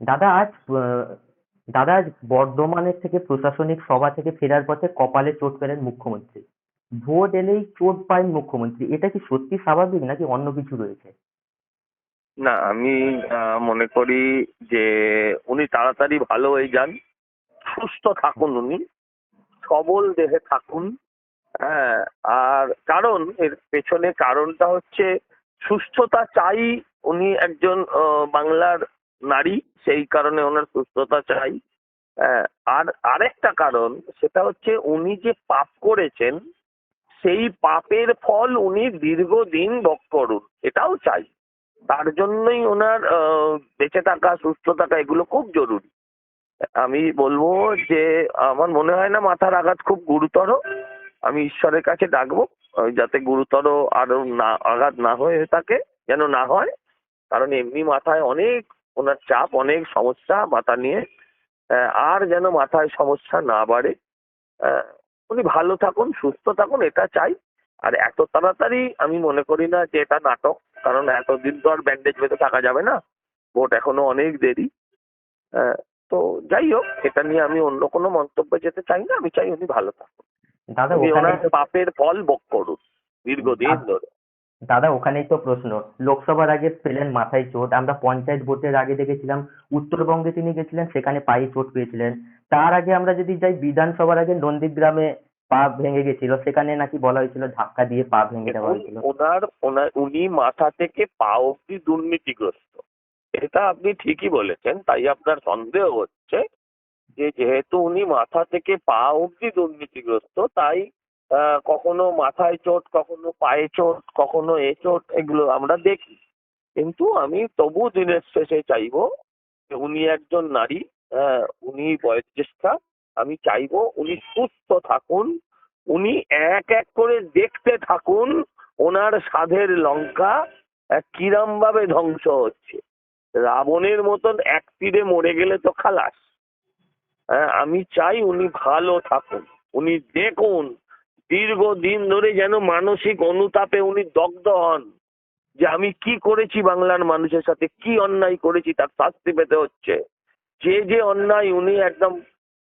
দাদা আজ দাদা আজ বর্ধমানের থেকে প্রশাসনিক সভা থেকে ফেরার পথে কপালে চোট পেলেন মুখ্যমন্ত্রী। ভোট এলেই চোট পায় মুখ্যমন্ত্রী। এটা কি সত্যি স্বাভাবিক নাকি অন্য কিছু রয়েছে? না, আমি মনে করি যে উনি তাড়াতাড়ি ভালো হয়ে যান, সুস্থ থাকুন উনি, সবল দেহে থাকুন হ্যাঁ আর কারণ, এর পেছনে কারণটা হচ্ছে সুস্থতা চাই উনি একজন বাংলার নারী, সেই কারণে ওনার সুস্থতা চাই। আর আরেকটা কারণ, সেটা হচ্ছে উনি যে পাপ করেছেন, সেই পাপের ফল উনি দীর্ঘদিন ভোগ করুন, এটাও চাই। তার জন্যই ওনার বেঁচে থাকা, সুস্থ থাকা, এগুলো খুব জরুরি। আমি বলব যে, আমার মনে হয় না মাথার আঘাত খুব গুরুতর। আমি ঈশ্বরের কাছে ডাকবো যাতে গুরুতর আরও না, আঘাত না হয়ে থাকে, যেন না হয়। কারণ এমনি মাথায় অনেক ওনার চাপ অনেক সমস্যা মাথা নিয়ে। আর যেন মাথায় সমস্যা না বাড়ে। উনি ভালো থাকুন সুস্থ থাকুন এটা চাই। আর এত তাড়াতাড়ি আমি মনে করি না যে এটা নাটক কারণ এতদিন তো আর ব্যান্ডেজ বেঁধে থাকা যাবে না। ভোট এখনও অনেক দেরি। তো যাই হোক এটা নিয়ে আমি অন্য কোনো মন্তব্যে যেতে চাই না আমি চাই উনি ভালো থাকুন। দাদা ওনার পাপের ফল ভোগ করুন দীর্ঘদিন আচ্ছা। ধরে। দাদা, ওখানেই তো প্রশ্ন। লোকসভার আগে পেলেন মাথায় চোট। আমরা পঞ্চায়েত ভোটের আগে দেখেছিলাম, উত্তরবঙ্গে তিনি গেছিলেন, সেখানে পায়ে চোট পেয়েছিলেন। তার আগে আমরা যদি যাই, বিধানসভার আগে নন্দীগ্রামে পা ভেঙে গেছিল, সেখানে নাকি বলা হয়েছিল ধাক্কা দিয়ে পা ভেঙে দেওয়া হয়েছিল। ওনার ওনার, উনি মাথা থেকে পা অব্দি দুর্নীতিগ্রস্ত। এটা আপনি ঠিকই বলেছেন, তাই আপনার সন্দেহ হচ্ছে যে যেহেতু উনি মাথা থেকে পা অব্দি দুর্নীতিগ্রস্ত, তাই কখনো মাথায় চোট কখনো পায়ে চোট কখনো এ চোট এগুলো আমরা দেখি। কিন্তু আমি তবু দিনের শেষে চাইব উনি একজন নারী আহ, উনি বয়োজ্যেষ্ঠা। আমি চাইব উনি সুস্থ থাকুন উনি এক এক করে দেখতে থাকুন ওনার সাধের লঙ্কা কিরম ভাবে ধ্বংস হচ্ছে। রাবণের মতন এক তীরে মরে গেলে তো খালাস। হ্যাঁ, আমি চাই উনি ভালো থাকুন উনি দেখুন দীর্ঘদিন ধরে যেন মানসিক অনুতাপে উনি দগ্ধ হন যে আমি কি করেছি বাংলার মানুষের সাথে কি অন্যায় করেছি তার শাস্তি পেতে হচ্ছে। যে যে অন্যায় উনি একদম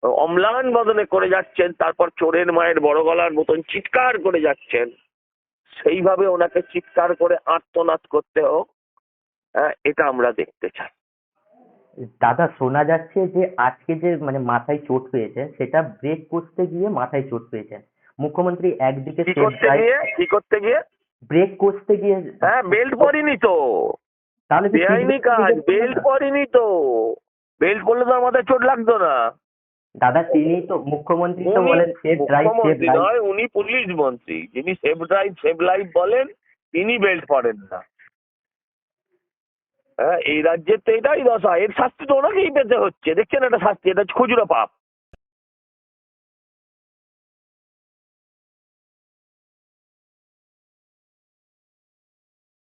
অম্লান বদনে করে যাচ্ছেন তারপর চোরের মায়ের বড় গলার মতন চিৎকার করে যাচ্ছেন সেইভাবে ওনাকে চিৎকার করে আত্মনাদ করতে হোক হ্যাঁ, এটা আমরা দেখতে চাই। দাদা শোনা যাচ্ছে যে আজকে যে মানে মাথায় চোট পেয়েছেন সেটা ব্রেক করতে গিয়ে মাথায় চোট পেয়েছেন মুখ্যমন্ত্রী একদিকে কি করতে গিয়ে? কি করতে গিয়ে? ব্রেক করতে গিয়ে হ্যাঁ বেল্ট পরিনি তো। তাহলে বেআইনি কাজ বেল্ট পরিনি তো। বেল্ট পরলে তো আমাদের চোট লাগতো না। দাদা তিনি তো মুখ্যমন্ত্রী তো বলেন সেফ ড্রাইভ লাইফ নয় উনি পুলিশ মন্ত্রী। যিনি সেফ ড্রাইভ সেফ লাইফ বলেন তিনি বেল্ট পরেন না। হ্যাঁ এই রাজ্যের তো এটাই দশা। এর শাস্তি তো ওনাকেই পেতে হচ্ছে। দেখছেন এটা শাস্তি এটা খুচরো পাপ।